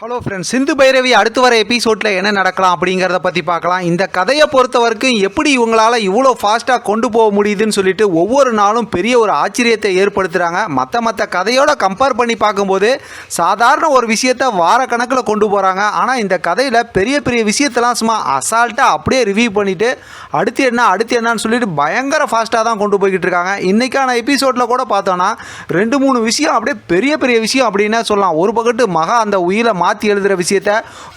Hello friends Sindhu Bhairavi அடுத்து வர எபிசோடில் என்ன நடக்கலாம் அப்படிங்கிறத பற்றி பார்க்கலாம். இந்த கதையை பொறுத்த வரைக்கும் எப்படி இவங்களால் இவ்வளோ ஃபாஸ்ட்டாக கொண்டு போக முடியுதுன்னு சொல்லிட்டு ஒவ்வொரு நாளும் பெரிய ஒரு ஆச்சரியத்தை ஏற்படுத்துகிறாங்க மற்ற மற்ற கதையோட கம்பேர் பண்ணி பார்க்கும்போது சாதாரண ஒரு விஷயத்த வார கணக்கில் கொண்டு போகிறாங்க ஆனால் இந்த கதையில் பெரிய பெரிய விஷயத்தெல்லாம் சும்மா அசால்ட்டாக அப்படியே ரிவ்யூ பண்ணிவிட்டு அடுத்து என்ன அடுத்து என்னன்னு சொல்லிட்டு பயங்கர ஃபாஸ்ட்டாக தான் கொண்டு போய்கிட்டு இருக்காங்க. இன்றைக்கான எபிசோடில் கூட பார்த்தோன்னா ரெண்டு மூணு விஷயம் அப்படியே பெரிய பெரிய விஷயம் அப்படின்னே சொல்லலாம். ஒரு பக்கத்து மகா அந்த உயிரை மாற்றி எழுதுகிற விஷயத்த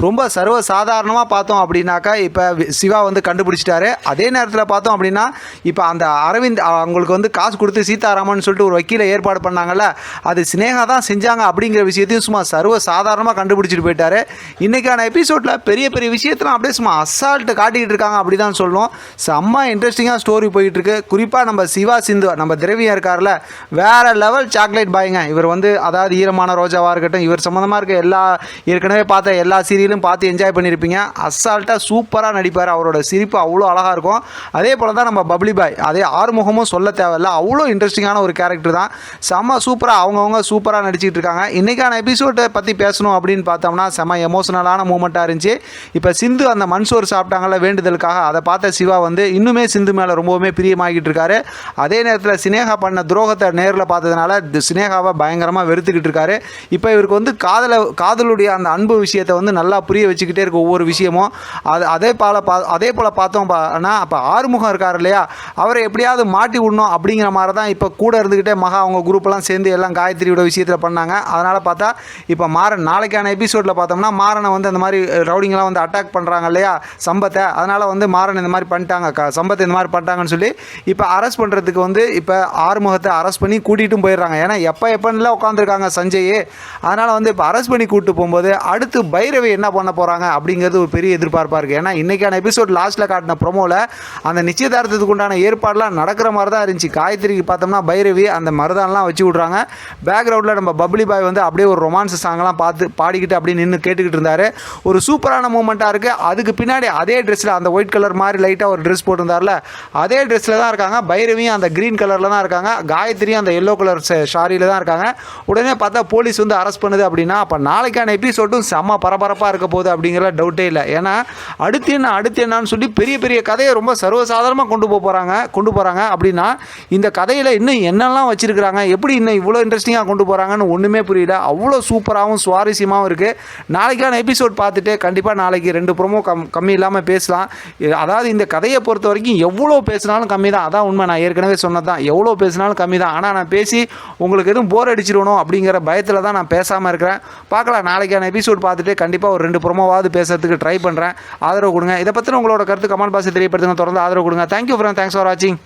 ரொம்ப சர்வ சாதாரணமாக பார்த்தோம் அப்படின்னாக்கா இப்போ சிவா வந்து கண்டுபிடிச்சிட்டாரு. அதே நேரத்தில் பார்த்தோம் அப்படின்னா இப்போ அந்த அரவிந்த் அவங்களுக்கு வந்து காசு கொடுத்து சீதாராமன் சொல்லிட்டு ஒரு வக்கீலை ஏற்பாடு பண்ணாங்கல்ல அது சினேகா தான் செஞ்சாங்க அப்படிங்கிற விஷயத்தையும் சும்மா சர்வ சாதாரணமாக கண்டுபிடிச்சிட்டு போயிட்டாரு. இன்றைக்கான எபிசோடில் பெரிய பெரிய விஷயத்தெலாம் அப்படியே சும்மா அசால்ட்டு காட்டிக்கிட்டு இருக்காங்க அப்படி தான் சொல்லணும். செம்ம இன்ட்ரெஸ்டிங்காக ஸ்டோரி போயிட்டுருக்கு. குறிப்பாக நம்ம சிவா சிந்து நம்ம திரவியம் இருக்கார்ல வேறு லெவல் சாக்லேட் பாய்ங்க இவர் வந்து அதாவது ஈரமான ரோஜாவாக இருக்கட்டும் இவர் சம்மந்தமாக இருக்க எல்லா ஏற்கனவே பார்த்த எல்லா சீரியலும் பார்த்து என்ஜாய் பண்ணியிருப்பீங்க அசால்ட்டாக சூப்பராக நடிப்பார். அவரோட சிரிப்பு அவ்வளோ அழகாக இருக்கும். அதே போல் தான் நம்ம பப்ளி பாய் அதே ஆறுமுகமும் சொல்ல தேவையில்ல. அவ்வளோ இன்ட்ரெஸ்டிங்கான ஒரு கேரக்டர் தான். செம்ம சூப்பராக அவங்கவுங்க சூப்பராக நடிச்சிக்கிட்டு இருக்காங்க. இன்றைக்கான எபிசோட்டை பற்றி பேசணும் அப்படின்னு பார்த்தோம்னா செம்ம எமோஷனலான மூமெண்ட்டாக இருந்துச்சு. இப்போ சிந்து அந்த மண்சோறு சாப்பிட்டாங்கல்ல வேண்டுதலுக்காக. அதை பார்த்த சிவா வந்து இன்னுமே சிந்து மேலே ரொம்பவுமே பிரியமாகிட்டு இருக்காரு. அதே நேரத்தில் சினேகா பண்ண துரோகத்தை நேரில் பார்த்ததுனால சினேகாவை பயங்கரமாக வெறுத்துக்கிட்டு இருக்காரு. இப்போ இவருக்கு வந்து காதல காதலுடைய அந்த அன்பு விஷயத்தை வந்து நல்லா புரிய வச்சுக்கிட்டே இருக்க ஒவ்வொரு விஷயமும். அது அதே போல் பா அதே போல் பார்த்தோம் ஆனால் அப்போ ஆறுமுகம் இருக்கார் இல்லையா? அவரை எப்படியாவது மாட்டி விடணும் அப்படிங்கிற மாதிரி தான் இப்போ கூட இருந்துக்கிட்டே மகா அவங்க குரூப்பெல்லாம் சேர்ந்து எல்லாம் காயத்ரியோட விஷயத்தில் பண்ணாங்க. அதனால் பார்த்தா இப்போ மாறன் நாளைக்கான எபிசோடில் பார்த்தோம்னா மாறனை வந்து அந்த மாதிரி ரவுடிங்கெல்லாம் வந்து அட்டாக் பண்ணுறாங்க இல்லையா? சம்பத்தை. அதனால் வந்து மாறன் இந்த மாதிரி பண்ணிட்டாங்க க சம்பத்தை இந்த மாதிரி பண்ணிட்டாங்கன்னு சொல்லி இப்போ அரெஸ்ட் பண்ணுறதுக்கு வந்து இப்போ ஆறுமுகத்தை அரெஸ்ட் பண்ணி கூட்டிகிட்டும் போயிடுறாங்க. ஏன்னா எப்போ எப்போன்னுலாம் உட்காந்துருக்காங்க சஞ்சய் அதனால் வந்து இப்போ அரெஸ்ட் பண்ணி கூப்பிட்டு போகும்போது அடுத்து பைரவி என்ன பண்ண போகிறாங்க அப்படிங்கிறது ஒரு பெரிய எதிர்பார்ப்பாக இருக்குது ஏன்னா இன்றைக்கான எபிசோட் லாஸ்ட்டில் காட்டின ப்ரொமோவில் அந்த நிச்சயதார்த்தத்துக்கு உண்டான ஏற்பாடுலாம் நடக்கிற மாதிரி தான் இருந்துச்சு. காயத்ரிக்கு பார்த்தோம்னா பைரவி அந்த மருதான்லாம் வச்சு விட்றாங்க. பேக்ரவுண்டில் நம்ம பப்ளி பாய் வந்து அப்படியே ஒரு ரொமான்ஸ் சாங்லாம் பார்த்து பாடிக்கிட்டு அப்படியே நின்று கேட்டுக்கிட்டு இருந்தார். ஒரு சூப்பரான மூமெண்ட்டாக இருக்குது அதுக்கு பின்னாடி அதே ட்ரெஸ்ஸில் அந்த ஒயிட் கலர் மாதிரி லைட்டாக ஒரு ட்ரெஸ் போட்டிருந்தார்ல அதே ட்ரெஸ்ஸில் தான் இருக்காங்க. பைரவியும் அந்த க்ரீன் கலரில் தான் இருக்காங்க. காயத்ரியும் அந்த எல்லோ கலர் ஷாரியில் தான் இருக்காங்க. உடனே பார்த்தா போலீஸ் வந்து அரெஸ்ட் பண்ணுது அப்படின்னா அப்போ நாளைக்கான எபிசோடும் செம்ம பரபரப்பாக இருக்க போகுது அப்படிங்கிற டவுட்டே இல்லை. ஏன்னா அடுத்து என்ன அடுத்து என்னன்னு சொல்லி பெரிய பெரிய கதையை ரொம்ப சர்வசாதாரணமாக கொண்டு போக போகிறாங்க கொண்டு போகிறாங்க அப்படின்னா இந்த கதையில் இன்னும் என்னெல்லாம் வச்சுருக்கிறாங்க எப்படி இன்னும் இவ்வளோ இன்ட்ரெஸ்டிங்காக கொண்டு போகிறாங்கன்னு ஒன்றுமே புரியல. அவ்வளோ சூப்பராகவும் சுவாரஸ்யமாகவும் இருக்குது நாளைக்கான எபிசோட் பார்த்துட்டு கண்டிப்பாக நாளைக்கு ரெண்டு ப்ரோமோ கம் கம்மி இல்லாமல் பேசலாம். அதாவது இந்த கதையை பொறுத்த வரைக்கும் எவ்வளோ பேசினாலும் கம்மி தான். அதான் உண்மை. நான் ஏற்கனவே சொன்னது தான் எவ்வளோ பேசினாலும் கம்மி தான். ஆனால் நான் பேசி உங்களுக்கு எதுவும் போர் அடிச்சிடணும் அப்படிங்கிற பயத்தில் தான் நான் பேசாமல் இருக்கிறேன். பார்க்கலாம். நாளைக்கு நாளைக்கான எபிசோட் பார்த்துட்டு கண்டிப்பாக ஒரு ரெண்டு ப்ரோமோவாவது பேசுறதுக்கு ட்ரை பண்ணுறேன் ஆதரவு கொடுங்க. இதை பற்றின உங்களோட கருத்து கமெண்ட் பாக்ஸில் தெரியப்படுத்துங்க. தொடர்ந்து ஆதரவு கொடுங்க. தேங்க்யூ ஃப்ரெண்ட் தேங்க்ஸ் ஃபார் வாட்சிங்